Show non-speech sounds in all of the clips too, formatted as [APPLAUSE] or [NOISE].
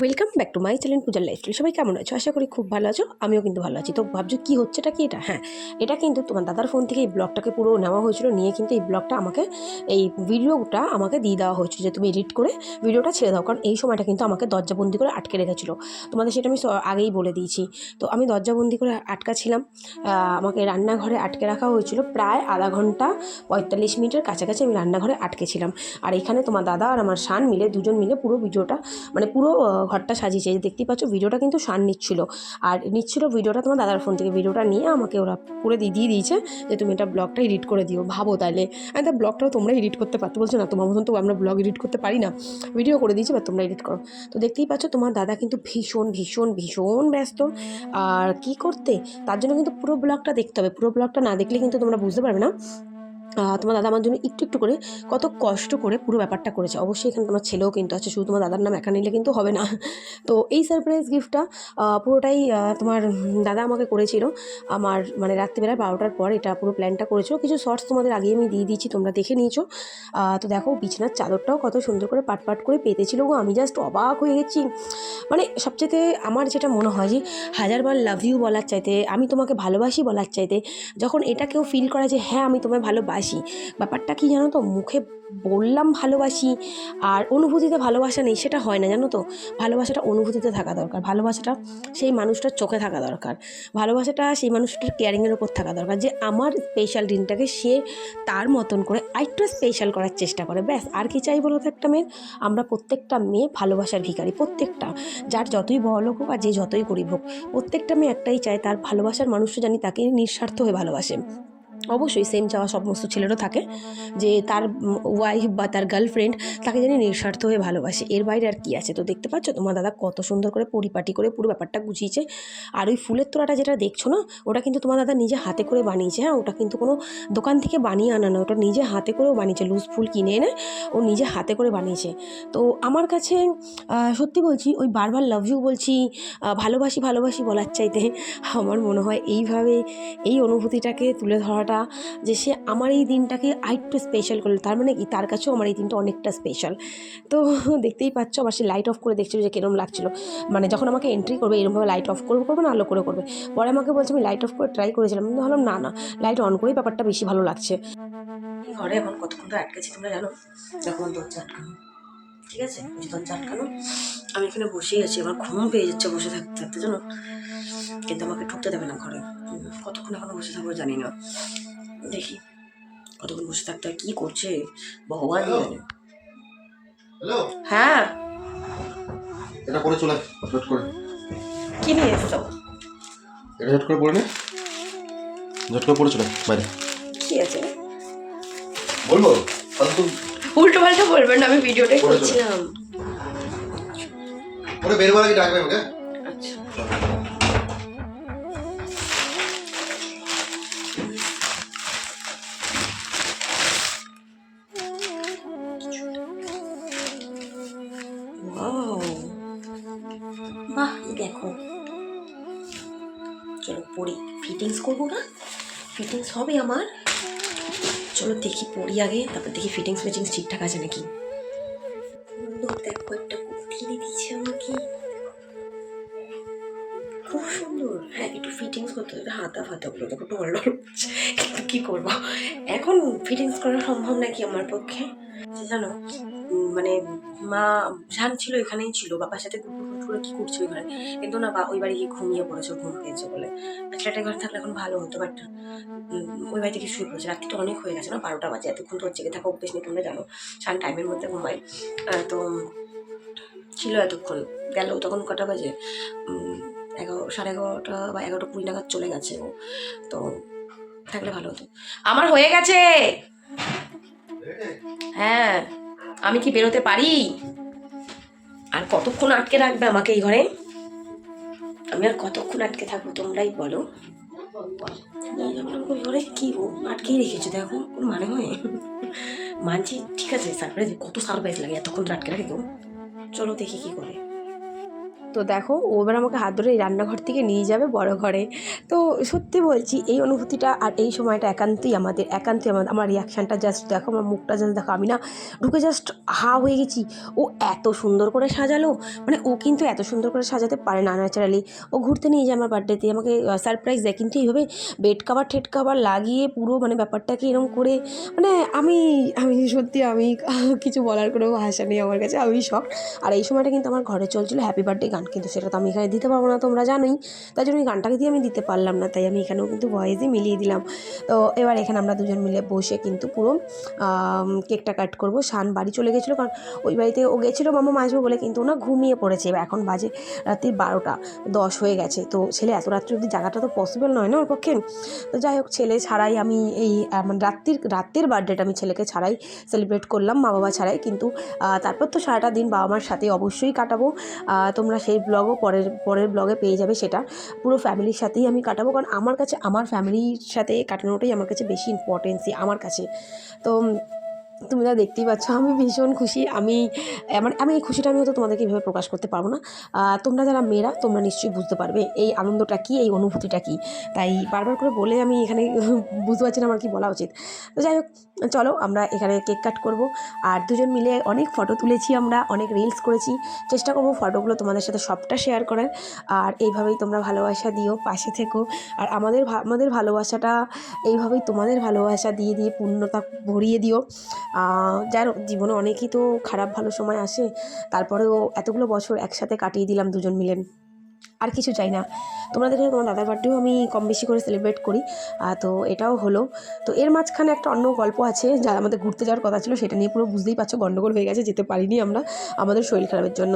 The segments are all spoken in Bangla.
Welcome back to my channel পূজার লাইফস্টাইল সবাই কেমন আছো? আশা করি খুব ভালো আছো, আমিও কিন্তু ভালো আছি। তো ভাবছ, কী হচ্ছেটা কি এটা? হ্যাঁ এটা কিন্তু তোমার দাদার ফোন থেকে এই ব্লগটাকে পুরো নেওয়া হয়েছিল, নিয়ে কিন্তু এই ব্লগটা আমাকে, এই ভিডিওটা আমাকে দিয়ে দেওয়া হয়েছিল যে তুমি এডিট করে ভিডিওটা ছেড়ে দাও, কারণ এই সময়টা কিন্তু আমাকে দরজাবন্দি করে আটকে রেখেছিলো। তোমাদের সেটা আমি আগেই বলে দিয়েছি। তো আমি দরজাবন্দি করে আটকা ছিলাম আমাকে রান্নাঘরে আটকে রাখা হয়েছিল প্রায় আধা ঘণ্টা পঁয়তাল্লিশ মিনিটের কাছাকাছি আমি রান্নাঘরে আটকে ছিলাম আর এখানে তোমার দাদা আর আমার শান মিলে দুজন মিলে পুরো ভিডিওটা মানে পুরো ঘরটা সাজিয়েছে। যে দেখতেই পাচ্ছ, ভিডিওটা কিন্তু শান নিচ্ছিল। আর নিচ্ছিল ভিডিওটা তোমার দাদার ফোন থেকে। ভিডিওটা নিয়ে আমাকে ওরা পুরো দিয়ে দিয়ে দিয়েছে যে তুমি এটা ব্লগটা এডিট করে দিও। ভাবো তাহলে। আমি তা ব্লগটাও তোমরা এডিট করতে পারতো বলছো না, তোমার মতন তো আমরা ব্লগ এডিট করতে পারি না। ভিডিও করে দিয়েছি বা তোমরা এডিট করো। তো দেখতেই পাচ্ছ, তোমার দাদা কিন্তু ভীষণ ভীষণ ভীষণ ব্যস্ত। আর কি করতে? তার জন্য কিন্তু পুরো ব্লগটা দেখতে হবে। পুরো ব্লগটা না দেখলে কিন্তু তোমরা বুঝতে পারবে না। তোমার দাদা আমার জন্য একটু একটু করে কত কষ্ট করে পুরো ব্যাপারটা করেছে। অবশ্যই এখানে তোমার ছেলেও কিন্তু আছে, শুধু তোমার দাদার নাম একা নিলে কিন্তু হবে না। [LAUGHS] তো এই সারপ্রাইজ গিফটটা পুরোটাই তোমার দাদা আমাকে করেছিল। আমার মানে রাত্রিবেলা বারোটার পর এটা পুরো প্ল্যানটা করেছিল। কিছু শর্টস তোমাদের আগে আমি দিয়ে দিয়েছি, তোমরা দেখে নিয়েছো। তো দেখো, বিছানার চাদরটাও কত সুন্দর করে পাট পাট করে পেতেছিল গো। আমি জাস্ট অবাক হয়ে গেছি। মানে সবচেয়ে আমার যেটা মনে হয় যে, হাজারবার লাভ ইউ বলার চাইতে, আমি তোমাকে ভালোবাসি বলার চাইতে, যখন এটা কেউ ফিল করা যে হ্যাঁ আমি তোমায় ভালোবাসি, ব্যাপারটা কি জানো তো, মুখে বললাম ভালোবাসি আর অনুভূতিতে ভালোবাসা নেই, সেটা হয় না, জানো তো? ভালোবাসাটা অনুভূতিতে থাকা দরকার, ভালোবাসাটা সেই মানুষটার চোখে থাকা দরকার, ভালোবাসাটা সেই মানুষটার কেয়ারিংয়ের ওপর থাকা দরকার, যে আমার স্পেশাল দিনটাকে সে তার মতন করে আরেকটু স্পেশাল করার চেষ্টা করে, ব্যাস। আর কি চাই বলো তো একটা মেয়ের? আমরা প্রত্যেকটা মেয়ে ভালোবাসার ভিখারি, প্রত্যেকটা, যার যতই বড় লোক হোক আর যে যতই গরিব হোক, প্রত্যেকটা মেয়ে একটাই চায়, তার ভালোবাসার মানুষটা জানি তাকে নিঃস্বার্থ হয়ে ভালোবাসে। অবশ্যই সেম চাওয়া সমস্ত ছেলেরও থাকে যে তার ওয়াইফ বা তার গার্লফ্রেন্ড তাকে জানি নিঃস্বার্থ হয়ে ভালোবাসে। এর বাইরে আর কি আছে? তো দেখতে পাচ্ছ, তোমার দাদা কত সুন্দর করে পরিপাটি করে পুরো ব্যাপারটা গুছিয়েছে। আর ওই ফুলের তোড়াটা যেটা দেখছ না, ওটা কিন্তু তোমার দাদা নিজে হাতে করে বানিয়েছে হ্যাঁ? ওটা কিন্তু কোনো দোকান থেকে বানিয়ে আনা না ওটা নিজে হাতে করেও বানিয়েছে। লুজ ফুল কিনে এনে ও নিজে হাতে করে বানিয়েছে। তো আমার কাছে সত্যি বলছি, ওই বারবার লাভ ইউ বলছি ভালোবাসি ভালোবাসি বলার চাইতে আমার মনে হয় এইভাবে এই অনুভূতিটাকে তুলে ধরাটা যে সে আমার এই দিনটাকে আরেকটু স্পেশাল করল। তার মানে তার কাছেও আমার এই দিনটা অনেকটা স্পেশাল তো দেখতেই পাচ্ছ, আবার সে লাইট অফ করে দেখছিল যে কিরম লাগছিল। মানে যখন আমাকে এন্ট্রি করবে এরকমভাবে লাইট অফ করব করব না, আলো করে করবে। পরে আমাকে বলছে, আমি লাইট অফ করে ট্রাই করেছিলাম। আমি ভাবলাম, না না লাইট অন করেই ব্যাপারটা বেশি ভালো লাগছে। ঘরে এখন কতক্ষণ ধরে আটকেছি তোমরা জানো? যখন দরজা আটকানো। ঠিক আছে? যে দরজা আমি এখানে বসেই আছি আমার ঘুম পেয়ে যাচ্ছে বসে থাকতে থাকতে জানো? কিন্তু আমাকে ঢুকতে দেবে না ঘরে। কতক্ষণ এখনও বসে থাকব জানি না। দেখি কতক্ষণ বসে থাকতে হয় কী করছে? ভগবান জানে। হ্যাঁ? এটা পরে চলে ঝট করে। কি নিয়ে এসছো? এটা ঝট করে পরে নে। ঝট করে পরে চলে বাইরে। কি আছে? বলব? ফালতু উল্টো পাল্টা বলবেন না আমি ভিডিওটাই। করছিলাম। পরে বেরবার আগে ডাকবে আমাকে আচ্ছা. বাহ দেখো। চলো পড়ি। ফিটিংস করব না? ফিটিংস হবে আমার। চলো দেখি পড়ি আগে তারপর দেখি ফিটিংস ফিটিংস ঠিকঠাক আছে নাকি। দেখো একটা কুর্তি এনে দিয়েছে আমাকে। খুব সুন্দর। হ্যাঁ একটু ফিটিংস করতে হবে হাতা ফাতাগুলো দেখো ডল ডল কিন্তু কী করব? এখন ফিটিংস করা সম্ভব নাকি আমার পক্ষে? জানো উম, মানে মা জান ছিল এখানেই ছিল বাবার সাথে করে কি করছে ওই ঘরে কিন্তু না বা ওই বাড়ি গিয়ে ঘুমিয়ে পড়েছে ঘুম পেয়েছে বলে। ছেলেটা ঘরে থাকলে এখন ভালো হতো বাট ওই বাড়ি থেকে শুয়ে পড়েছে। রাত্রিটা অনেক হয়ে গেছে না বারোটা বাজে এতক্ষণ তো জেগে থাকা অভ্যেস নেই তোমরা জানো। সান টাইমের মধ্যে ঘুমায়। তো ছিল এতক্ষণ গেল তখন কটা বাজে? এগারো সাড়ে এগারোটা বা এগারোটা কুড়ি নাগাদ চলে গেছে ও। তো থাকলে ভালো হতো। আমার হয়ে গেছে? হ্যাঁ। আমি কি বেরোতে পারি? আর কতক্ষণ আটকে রাখবে আমাকে এই ঘরে? আমি আর কতক্ষণ আটকে থাকব তোমরাই বলো। ঘরে কি ও আটকেই রেখেছো, দেখো ওর মানে হয়? মানছি, ঠিক আছে সারপ্রাইজ কত সারপ্রাইজ লাগে এতক্ষণ আটকে রাখে কেউ? চলো দেখি কি করে। তো দেখো, ও এবার আমাকে হাত ধরে এই রান্নাঘর থেকে নিয়ে যাবে বড় ঘরে। তো সত্যি বলছি, এই অনুভূতিটা আর এই সময়টা একান্তই আমাদের একান্তই আমাদের, আমার রিয়াকশানটা জাস্ট দেখো, আমার মুখটা জাস্ট দেখো, আমি না ঢুকে জাস্ট হা হয়ে গেছি। ও এত সুন্দর করে সাজালো মানে ও কিন্তু এত সুন্দর করে সাজাতে পারে না ন্যাচারালি ও ঘুরতে নিয়ে যায় আমার বার্থডেতে আমাকে সারপ্রাইজ দেয়, কিন্তু এইভাবে বেড কাভার ঠেড কাভার লাগিয়ে পুরো মানে ব্যাপারটাকে এরকম করে মানে আমি আমি সত্যি আমি কিছু বলার কোনো ভাষা নেই আমার কাছে, আমি শখ আর এই সময়টা কিন্তু আমার ঘরে চলছিল হ্যাপি বার্থডে গান কিন্তু সেটা তো আমি এখানে দিতে পারব না, তোমরা জানোই। তাই জন্য এই গানটাকে দিয়ে আমি দিতে পারলাম না, তাই আমি এখানেও কিন্তু ভয়েসই মিলিয়ে দিলাম। তো এবার এখানে আমরা দুজন মিলে বসে কিন্তু পুরো কেকটা কাট করব। শান বাড়ি চলে গেছিল, কারণ ওই বাড়িতে ও গেছিল মামা আসবে বলে, কিন্তু ওনা ঘুমিয়ে পড়েছে। এবার এখন বাজে রাত্রি বারোটা, দশ হয়ে গেছে। তো ছেলে এত রাত্রি অব্দি জায়গাটা তো পসিবল নয় না ওর পক্ষে? তো যাই হোক, ছেলে ছাড়াই আমি এই মানে রাত্রির রাত্রের বার্থডেটা আমি ছেলেকে ছাড়াই সেলিব্রেট করলাম, মা বাবা ছাড়াই। কিন্তু তারপর তো সারাটা দিন বাবা মার সাথে অবশ্যই কাটাবো। তোমরা সেই ব্লগও পরের পরের ব্লগে পেয়ে যাবে সেটা। পুরো ফ্যামিলির সাথেই আমি কাটাবো, কারণ আমার কাছে, আমার ফ্যামিলির সাথে কাটানোটাই আমার কাছে বেশি ইম্পর্টেন্সি আমার কাছে। তো তুমি তো দেখতেই পাচ্ছ, আমি ভীষণ খুশি। আমি মানে আমি এই খুশিটা আমি হয়তো তোমাদেরকে এইভাবে প্রকাশ করতে পারব না। তোমরা যারা মেয়েরা, তোমরা নিশ্চয়ই বুঝতে পারবে এই আনন্দটা কী, এই অনুভূতিটা কী। তাই বারবার করে বলে আমি এখানে [LAUGHS] বুঝতে পারছি না আমার কি বলা উচিত। তো যাই হোক, চলো আমরা এখানে কেক কাট করব। আর দুজন মিলে অনেক ফটো তুলেছি আমরা, অনেক রিলস করেছি। চেষ্টা করব ফটোগুলো তোমাদের সাথে সবটা শেয়ার করার। আর এইভাবেই তোমরা ভালোবাসা দিও, পাশে থেকো। আর আমাদের আমাদের ভালোবাসাটা এইভাবেই তোমাদের ভালোবাসা দিয়ে দিয়ে পূর্ণতা ভরিয়ে দিও। জানো জীবনে অনেকই তো খারাপ ভালো সময় আসে। তারপরেও এতগুলো বছর একসাথে কাটিয়ে দিলাম দুজন মিলে। আর কিছু চাই না। তোমরা দেখে তোমার দাদার বার্থডেও আমি কম বেশি করে সেলিব্রেট করি। তো এটাও হলো। তো এর মাঝখানে একটা অন্য গল্প আছে যা আমাদের ঘুরতে যাওয়ার কথা ছিল, সেটা নিয়ে পুরো বুঝতেই পারছ গণ্ডগোল হয়ে গেছে, যেতে পারিনি আমরা আমাদের শরীর খারাপের জন্য।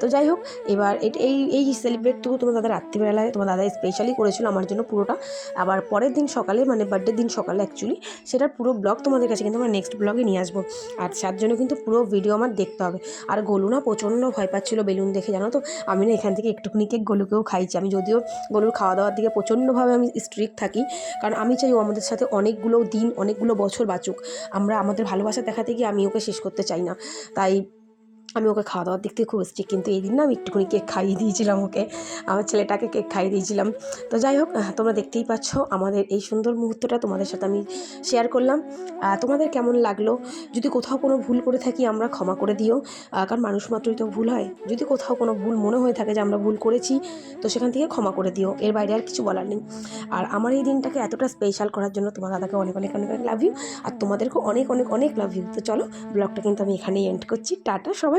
তো যাই হোক, এবার এই এই সেলিব্রেটটুকু তোমার দাদা রাত্রিবেলায়, তোমার দাদা স্পেশালি করেছিল আমার জন্য পুরোটা। আবার পরের দিন সকালে মানে বার্থডের দিন সকালে অ্যাকচুয়ালি সেটার পুরো ব্লগ তোমাদের কাছে কিন্তু আমরা নেক্সট ব্লগে নিয়ে আসব। আর তার জন্য কিন্তু পুরো ভিডিও আমার দেখতে হবে। আর গোলু না প্রচণ্ড ভয় পাচ্ছিলো বেলুন দেখে, জানো তো? আমি না এখান থেকে একটুখানি কেক গোলুকেও খাইছি। আমি যদিও গরুর খাওয়া দাওয়ার দিকে প্রচণ্ডভাবে আমি স্ট্রিক্ট থাকি, কারণ আমি চাই ও আমাদের সাথে অনেকগুলো দিন, অনেকগুলো বছর বাঁচুক। আমরা আমাদের ভালোবাসা দেখাতে গিয়ে আমি ওকে শেষ করতে চাই না। তাই আমি ওকে খাওয়া দাওয়ার দিক থেকে খুব স্ট্রিক্ট কিন্তু এই দিন না আমি একটুখানি কেক খাইয়ে দিয়েছিলাম ওকে। আমার ছেলেটাকে কেক খাইয়ে দিয়েছিলাম। তো যাই হোক তোমরা দেখতেই পাচ্ছ আমাদের এই সুন্দর মুহূর্তটা তোমাদের সাথে আমি শেয়ার করলাম। তোমাদের কেমন লাগল? যদি কোথাও কোনো ভুল করে থাকি আমরা ক্ষমা করে দিও। কারণ মানুষ মাত্রই তো ভুল হয়। যদি কোথাও কোনো ভুল মনে হয়ে থাকে যে আমরা ভুল করেছি, তো সেখান থেকে ক্ষমা করে দিও। এর বাইরে আর কিছু বলার নেই। আর আমার এই দিনটাকে এতটা স্পেশাল করার জন্য তোমার দাদাকে অনেক অনেক অনেক অনেক লাভ ইউ আর তোমাদেরকেও অনেক অনেক অনেক লাভ ইউ তো চলো ব্লগটা কিন্তু আমি এখানেই এন্ড করছি। টাটা